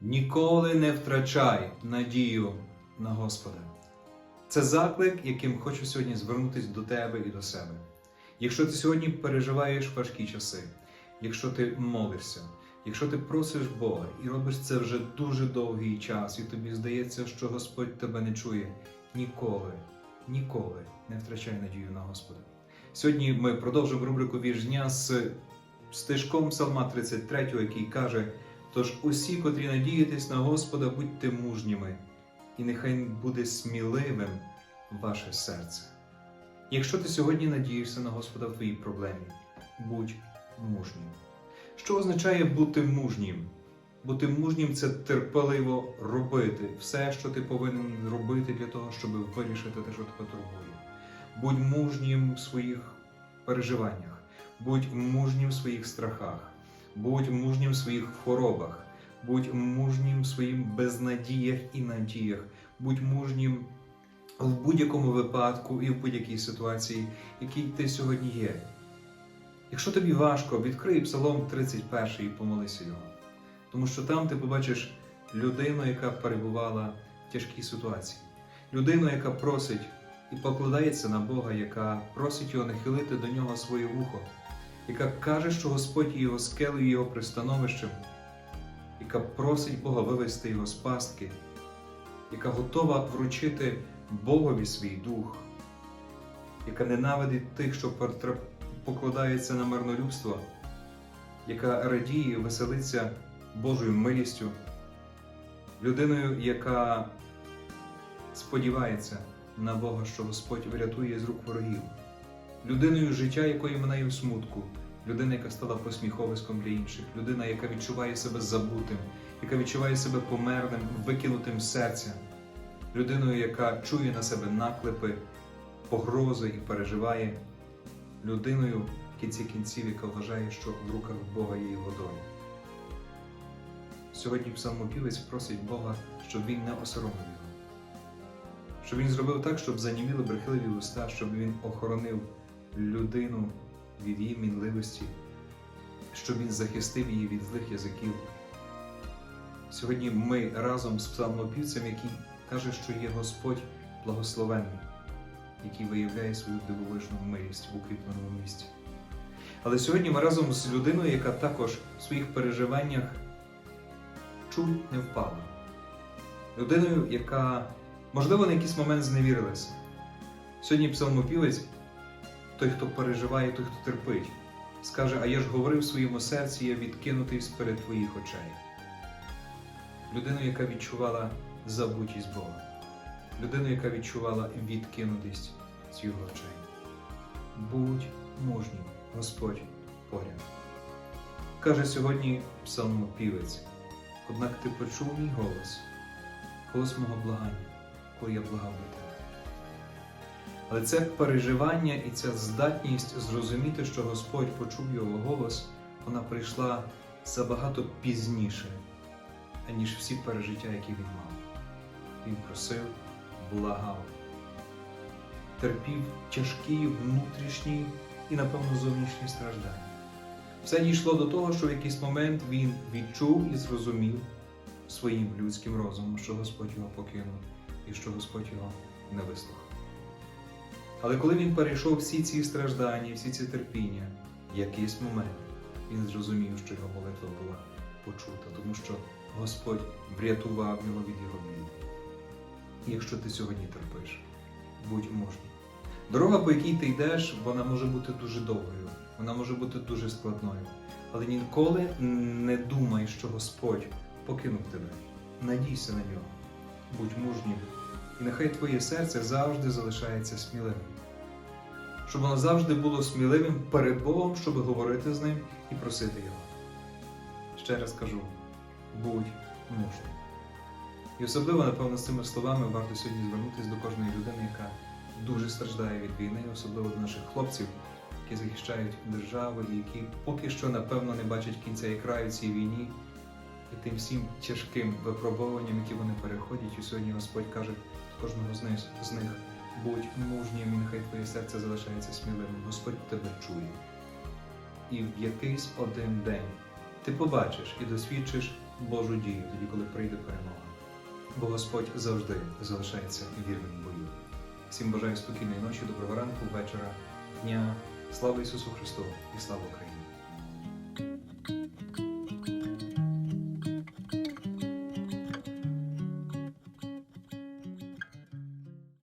Ніколи не втрачай надію на Господа. Це заклик, яким хочу сьогодні звернутися до тебе і до себе. Якщо ти сьогодні переживаєш важкі часи, якщо ти молишся, якщо ти просиш Бога і робиш це вже дуже довгий час, і тобі здається, що Господь тебе не чує, ніколи, ніколи не втрачай надію на Господа. Сьогодні ми продовжуємо рубрику «Вірш дня з стежком Псалма 33, який каже: Тож усі, котрі надієтесь на Господа, будьте мужніми, і нехай буде сміливим ваше серце. Якщо ти сьогодні надієшся на Господа в твоїй проблемі, будь мужнім. Що означає бути мужнім? Бути мужнім це терпеливо робити все, що ти повинен робити для того, щоб вирішити те, що тебе турбує. Будь мужнім в своїх переживаннях, будь мужнім в своїх страхах, будь мужнім в своїх хворобах, будь мужнім в своїх безнадіях і надіях, будь мужнім в будь-якому випадку і в будь-якій ситуації, якій ти сьогодні є. Якщо тобі важко, відкрий Псалом 31 і помолися його. Тому що там ти побачиш людину, яка перебувала в тяжкій ситуації, людину, яка просить і покладається на Бога, яка просить його нахилити до нього своє вухо, яка каже, що Господь є його скелею, його пристановищем, яка просить Бога вивести його з пастки, яка готова вручити Богові свій дух, яка ненавидить тих, що покладається на марнолюбство, яка радіє, веселиться Божою милістю, людиною, яка сподівається на Бога, що Господь врятує з рук ворогів, людиною життя, якої минає в смутку, людина, яка стала посміховиськом для інших, людина, яка відчуває себе забутим, яка відчуває себе померлим, викинутим з серця, людиною, яка чує на себе наклепи, погрози і переживає, людиною в кінці кінців, яка вважає, що в руках Бога є його доля. Сьогодні псалмопівець просить Бога, щоб він не осоромив його, щоб він зробив так, щоб заніміли брехливі уста, щоб він охоронив людину від її мінливості, щоб він захистив її від злих язиків. Сьогодні ми разом з псалмопівцем, який каже, що є Господь благословенний, який виявляє свою дивовижну милість в укріпленому місці. Але сьогодні ми разом з людиною, яка також в своїх переживаннях чуть не впала. Людиною, яка, можливо, на якийсь момент зневірилася. Сьогодні псалмопівець, той, хто переживає, той, хто терпить, скаже: А я ж говорив в своєму серці, я відкинутий перед твоїх очей. Людину, яка відчувала забутість Бога, людину, яка відчувала відкинутість з його очей. Будь мужнім, Господь поряд. Каже сьогодні псалмопівець, однак ти почув мій голос, голос мого благання, коли я благав тебе. Але це переживання і ця здатність зрозуміти, що Господь почув його голос, вона прийшла забагато пізніше, аніж всі пережиття, які він мав. Він просив, благав, терпів тяжкі внутрішні і, напевно, зовнішні страждання. Все дійшло до того, що в якийсь момент він відчув і зрозумів своїм людським розумом, що Господь його покинув і що Господь його не вислухав. Але коли він перейшов всі ці страждання, всі ці терпіння, в якийсь момент він зрозумів, що його молитва була почута, тому що Господь врятував його від його бід. І якщо ти сьогодні терпиш, будь мужнім. Дорога, по якій ти йдеш, вона може бути дуже довгою, вона може бути дуже складною. Але ніколи не думай, що Господь покинув тебе. Надійся на нього, будь мужнім, і нехай твоє серце завжди залишається сміливим. Щоб воно завжди було сміливим перед Богом, щоб говорити з ним і просити Його. Ще раз кажу: будь мужнім. І особливо, напевно, з цими словами варто сьогодні звернутися до кожної людини, яка дуже страждає від війни, особливо до наших хлопців, які захищають державу і які поки що, напевно, не бачать кінця і краю цій війні і тим всім тяжким випробуванням, які вони переходять. І сьогодні Господь каже кожного з них, з них будь мужнім, і нехай твоє серце залишається сміливим. Господь тебе чує. І в якийсь один день ти побачиш і досвідчиш Божу дію, тоді, коли прийде перемога. Бо Господь завжди залишається вірним в бою. Всім бажаю спокійної ночі, доброго ранку, вечора, дня. Слава Ісусу Христу і слава Україні!